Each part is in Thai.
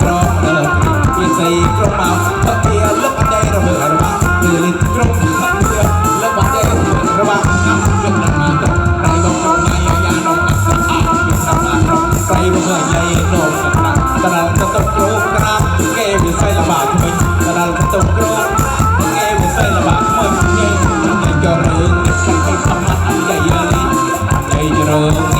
ប្រកជាសីប្រមោតាភាលឹកតែរមើអរវាគឺលិក្រុមថាភាលឹកតែរមើអរវាណាស់លឹកណាស់ទៅប្រៃបងក្រុមណាយាយានំអស់អស់ពីសំណាក់ប្រៃបងយាយនោមសំណាក់តាល់ទៅទៅគ្រូក្រាបគេវិស័យលបាក់វិញតាល់ទៅទៅគ្រូគេវិស័យលបាក់មកញ៉ៃតែចររឿងគេខំខំអត់យាយានេះយាយរង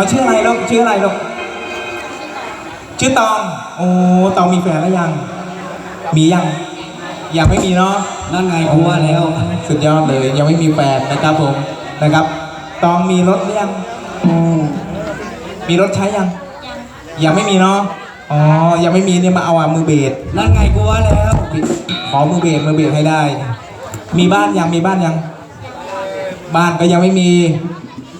น้ชื่ออะไรลูกชื่ออะไรลูกชื่อตอง โอ้ตองมีแฟนแล้วยัง มียัง ยังไม่มีเนาะ นั่นไงกูว่แล้ว สุดยอดเลย ยังไม่มีแฟนนะครับผม นะครับ ตองมีรถหรือยัง มีรถใช้ยัง ยังไม่มีเนาะ อ๋อ ยังไม่มีเนี่ยมาเอาอะมือเบสนั่นไงกลัวแล้ว ขอมือเบสมือเบสให้ได้ มีบ้านยัง มีบ้านยัง บ้านก็ยังไม่มี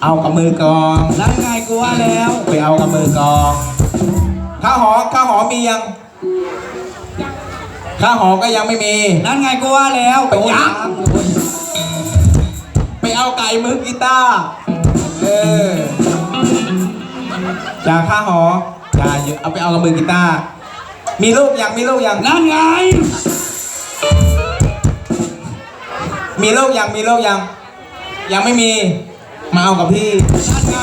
เอากับมือกองนั่นไงกูว่าแล้วไปเอากับมือกองข้าหอข้าหอมียังข้าหอก็ยังไม่มีนั่นไงกูว่าแล้วไปยักไปเอาไก่มือกีตาร์เออจ่าข้าหอจ่าเยเอาไปเอากับมือกีตาร์มีลูกยังมีลูกยังนั่นไง มีลูกยังมีลูกยังยังไม่มี มาเอากับพี่นั่นไง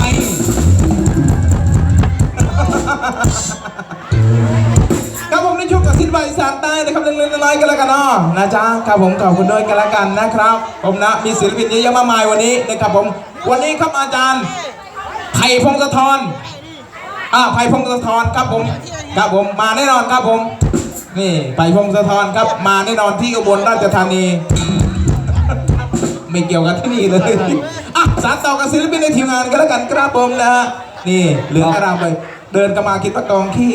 ครับผมในช่วงกับสินใบสานใต้นะครับเล็กๆน้อยๆกันแล้วกันเนาะนะจ๊ะครับผมขอบคุณด้วยกันแล้วกันนะครับ ผมนะมีศิลปินเยอะแยะมากมายวันนี้นะครับผมวันนี้ครับอาจารย์ไผ่พงศธรอ่าไผ่พงศธรครับผมครับผมมาแน่นอนครับผมนี่ไผ่พงศธรครับมาแน่นอนที่อุบลราชธานี ไม่เกี่ยวกับที่นี่เลย อะสารต่อกับศิลปินในทีมงานกันแล้วกันครับผมนะฮะนี่เหลืองอารามไปเดินกันมาคิดว่ากองขี้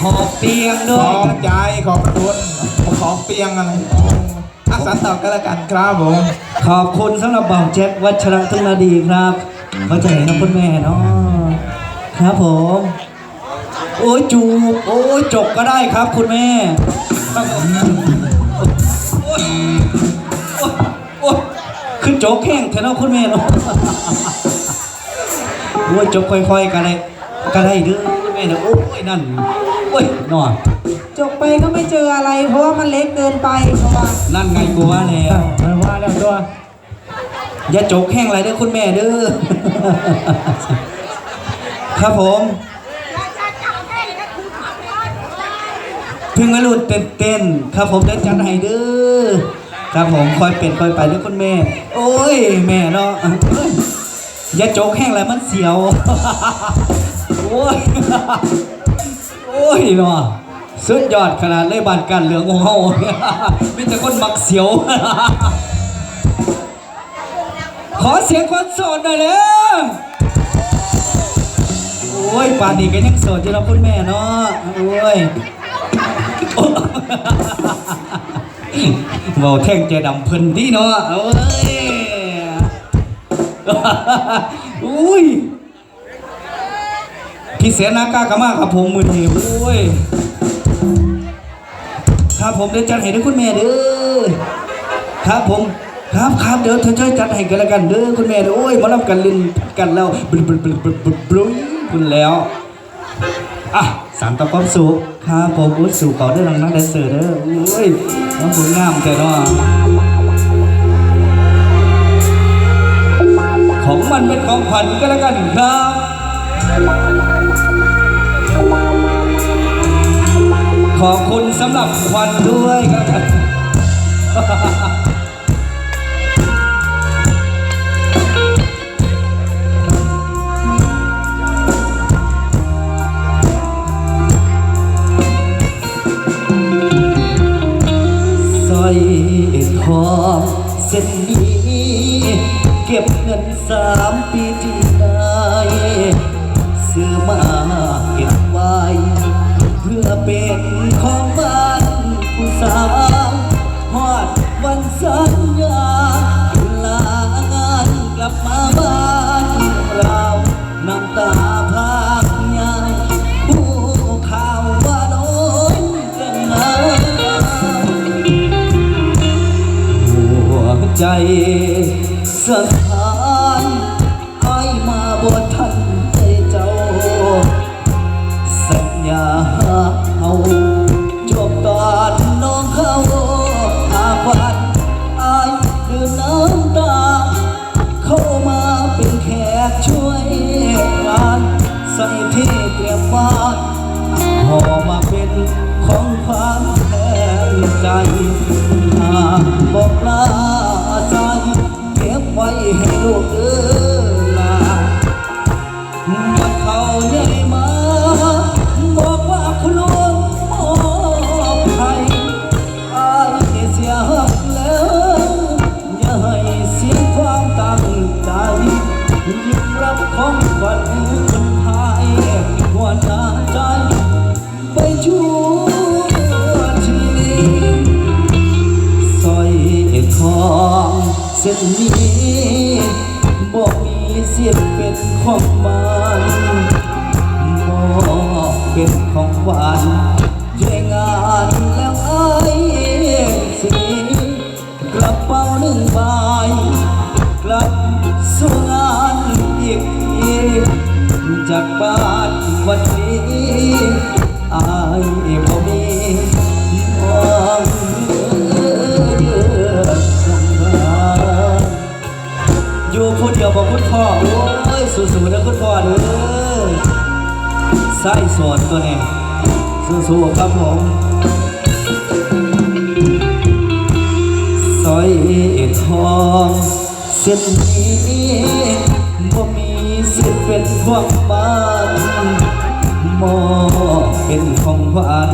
หอบเตียงขด้วอยบใจขอบคุณขอเตียงอะไรอาสาต่อกันแล้วกันครับผม ขอบคุณสำหรับบ่าวแจ็ควัชระทุนาดีครับเข้าใจนะคุณแม่เนาะครับผม โอ้ยจูบโอ้ยจกก็ได้ครับคุณแม่ ขึ้นโจกแข้งเถอะเนาะคุณแม่เนาะโอ้ยจกค่อยๆกันเลยก็ได้เด้อคุณแม่เนาะโอ้ยนั่นโอ้ยนอนจบไปก็ไม่เจออะไร เพราะว่ามันเล็กเกินไปเพราะว่านั่นไงกูว่าแล้วมันว่าแล้วตัวอย่าโจกแห้งไรเด้อคุณแม่เด้อครับผมเพึ่งมาหลุดเต้นเต้นๆครับผมเดินจัดให้เด้อ ครับผมคอยเป็นคอยไปเด้อคุณแม่ โอ้ย แม่เนาะเอ้ยย่าโจกแห้งไรมันเสียว โอ้ย โอ้ยเนาะสุดยอดขนาดเลยบานกันเหลืองของเฮามีแต่คนมักเสียว ขอเสียงคนโสดหน่อยเลยโอ้ยป่านนี้ก็ยังโสดอยู่แล้วคุณแม่เนาะโอ้ย เบาแท่งใจดำเพิ่นดีเนาะโอ้ยอุ้ยพี่เสนากากมากครับผมมือนี้โอ้ยครับผมเดี๋ยวจัดให้ด้วยคุณแม่เด้อครับผมครับครับเดี๋ยวเธอช่วยจัดให้กันล้วกันเด้อคุณแม่เด้อโอ้ยมารับกันลินกันแล้วบลุบลุบลุบลุบลุบลุบคุณแล้วอะสามต่อความสุ ครับผมอุ้ยสู่เขาได้รังนักแดนเซอร์เด้อโอ้ยน้องผมงามแต่เนาะของมันเป็นของขวัญก็แล้วกันครับขอบคุณสำหรับควันด้วยก็แล้ อยทองเส้นนี้เก็บเงินสามปีที่ได้ซื้อมาเก็บไว้ เพื่อเป็น ใจสถานให้มาบททันใจเจ้า สัญญาเอาจบตอนน้องเข้าอาวันอายดื่มน้ำตา เข้ามาเป็นแขกช่วยงานใส่ที่เตรียมบ้านพอมาเป็นของขวัญแทนใจ ของหวานด้วยงานแล้วไอ้สิกระเป๋าหนึ่งใบกลับสู่งานอีกทีจากบ้านวันนี้อายบ่มีมองเยือกสงสารอยู่ผู้เดียวบอกคุณ ไส้สวนตัวนี้สู้ๆครับผมสอยทองเส้นนี้บ่มีสิทธิ์เป็นความบ้านมอเป็นของหวาน